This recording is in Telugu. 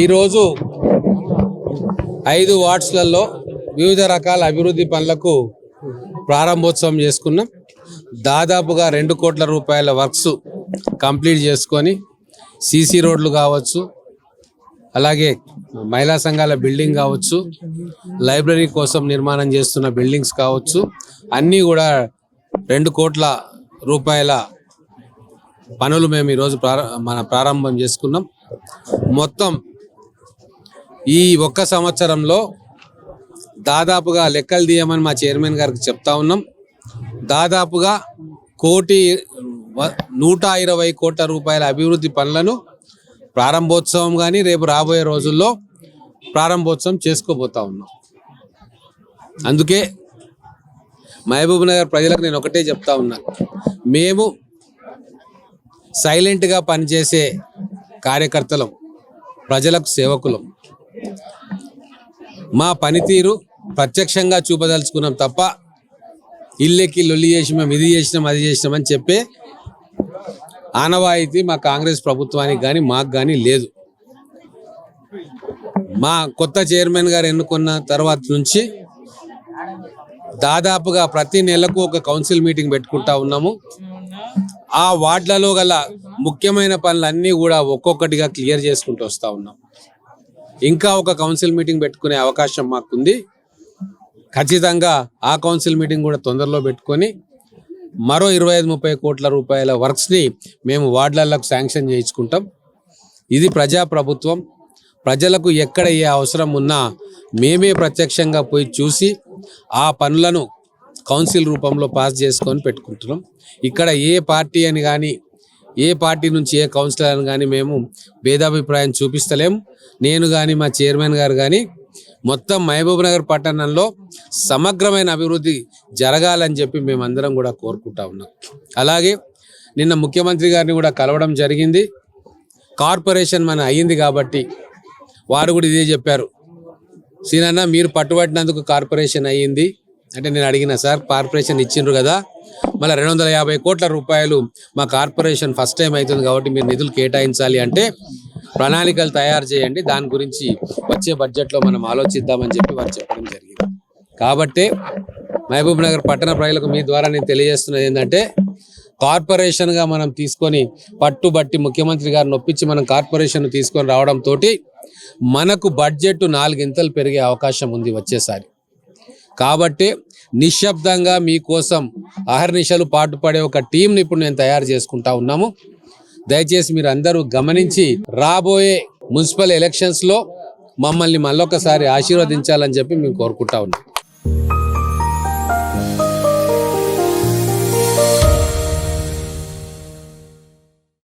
ఈరోజు ఐదు వార్డ్స్లలో వివిధ రకాల అభివృద్ధి పనులకు ప్రారంభోత్సవం చేసుకున్నాం. దాదాపుగా రెండు కోట్ల రూపాయల వర్క్స్ కంప్లీట్ చేసుకొని సీసీ రోడ్లు కావచ్చు అలాగే మహిళా సంఘాల బిల్డింగ్ కావచ్చు లైబ్రరీ కోసం నిర్మాణం చేస్తున్న బిల్డింగ్స్ కావచ్చు అన్నీ కూడా రెండు కోట్ల రూపాయల పనులు మేము ఈరోజు ప్రార మన ప్రారంభం చేసుకున్నాం. మొత్తం ఈ ఒక్క సంవత్సరంలో దాదాపుగా లెక్కలు తీయమని మా చైర్మన్ గారికి చెప్తా ఉన్నాం. దాదాపుగా కోటి నూట ఇరవై కోట్ల రూపాయల అభివృద్ధి పనులను ప్రారంభోత్సవం కానీ రేపు రాబోయే రోజుల్లో ప్రారంభోత్సవం చేసుకోబోతా ఉన్నాం. అందుకే మహబూబ్ నగర్ ప్రజలకు నేను ఒకటే చెప్తా ఉన్నా. మేము సైలెంట్గా పనిచేసే కార్యకర్తలం ప్రజలకు సేవకులం. మా పనితీరు ప్రత్యక్షంగా చూపదలుచుకున్నాం తప్ప ఇల్లెక్కి లొల్లి చేసినాం ఇది చేసినాం అది చేసినాం అని చెప్పే ఆనవాయితీ మా కాంగ్రెస్ ప్రభుత్వానికి కానీ మాకు కానీ లేదు. మా కొత్త చైర్మన్ గారు ఎన్నుకున్న తర్వాత నుంచి దాదాపుగా ప్రతి నెలకు ఒక కౌన్సిల్ మీటింగ్ పెట్టుకుంటా ఉన్నాము. ఆ వార్డులలో గల ముఖ్యమైన పనులన్నీ కూడా ఒక్కొక్కటిగా క్లియర్ చేసుకుంటూ వస్తూ ఉన్నాం. ఇంకా ఒక కౌన్సిల్ మీటింగ్ పెట్టుకునే అవకాశం మాకుంది. ఖచ్చితంగా ఆ కౌన్సిల్ మీటింగ్ కూడా తొందరలో పెట్టుకొని మరో ఇరవై ఐదు ముప్పై కోట్ల రూపాయల వర్క్స్ని మేము వార్డులకు శాంక్షన్ చేయించుకుంటాం. ఇది ప్రజా ప్రభుత్వం ప్రజలకు ఎక్కడ ఏ అవసరం ఉన్నా మేమే ప్రత్యక్షంగా పోయి చూసి ఆ పనులను కౌన్సిల్ రూపంలో పాస్ చేసుకొని పెట్టుకుంటున్నాం. ఇక్కడ ఏ పార్టీ అని కానీ ఏ పార్టీ నుంచి ఏ కౌన్సిలర్ అని కానీ మేము భేదాభిప్రాయం చూపిస్తలేం. నేను కానీ మా చైర్మన్ గారు కానీ మొత్తం మహబూబ్ నగర్ పట్టణంలో సమగ్రమైన అభివృద్ధి జరగాలని చెప్పి మేమందరం కూడా కోరుకుంటా ఉన్నాం. అలాగే నిన్న ముఖ్యమంత్రి గారిని కూడా కలవడం జరిగింది. కార్పొరేషన్ మన అయ్యింది కాబట్టి వారు కూడా ఇదే చెప్పారు. సీనన్న మీరు పట్టుబట్టినందుకు కార్పొరేషన్ అయ్యింది. అంటే నేను అడిగిన సార్ కార్పొరేషన్ ఇచ్చిండ్రు కదా మళ్ళీ రెండు వందల యాభై కోట్ల రూపాయలు మా కార్పొరేషన్ ఫస్ట్ టైం అవుతుంది కాబట్టి మీరు నిధులు కేటాయించాలి అంటే ప్రణాళికలు తయారు చేయండి. దాని గురించి వచ్చే బడ్జెట్లో మనం ఆలోచిద్దామని చెప్పి వారు చెప్పడం జరిగింది. కాబట్టి మహబూబ్ నగర్ పట్టణ ప్రజలకు మీ ద్వారా నేను తెలియజేస్తున్నది ఏంటంటే కార్పొరేషన్గా మనం తీసుకొని పట్టుబట్టి ముఖ్యమంత్రి గారు నొప్పించి మనం కార్పొరేషన్ తీసుకొని రావడంతో మనకు బడ్జెట్ నాలుగింతలు పెరిగే అవకాశం ఉంది వచ్చేసారి. కాబట్టి నిశ్శబ్దంగా మీకోసం అహర్నిశలు పాటుపడే ఒక టీంని ఇప్పుడు నేను తయారు చేసుకుంటా ఉన్నాము. దయచేసి మీరు అందరూ గమనించి రాబోయే మున్సిపల్ ఎలక్షన్స్లో మమ్మల్ని మళ్ళొకసారి ఆశీర్వదించాలని చెప్పి మేము కోరుకుంటా ఉన్నాం.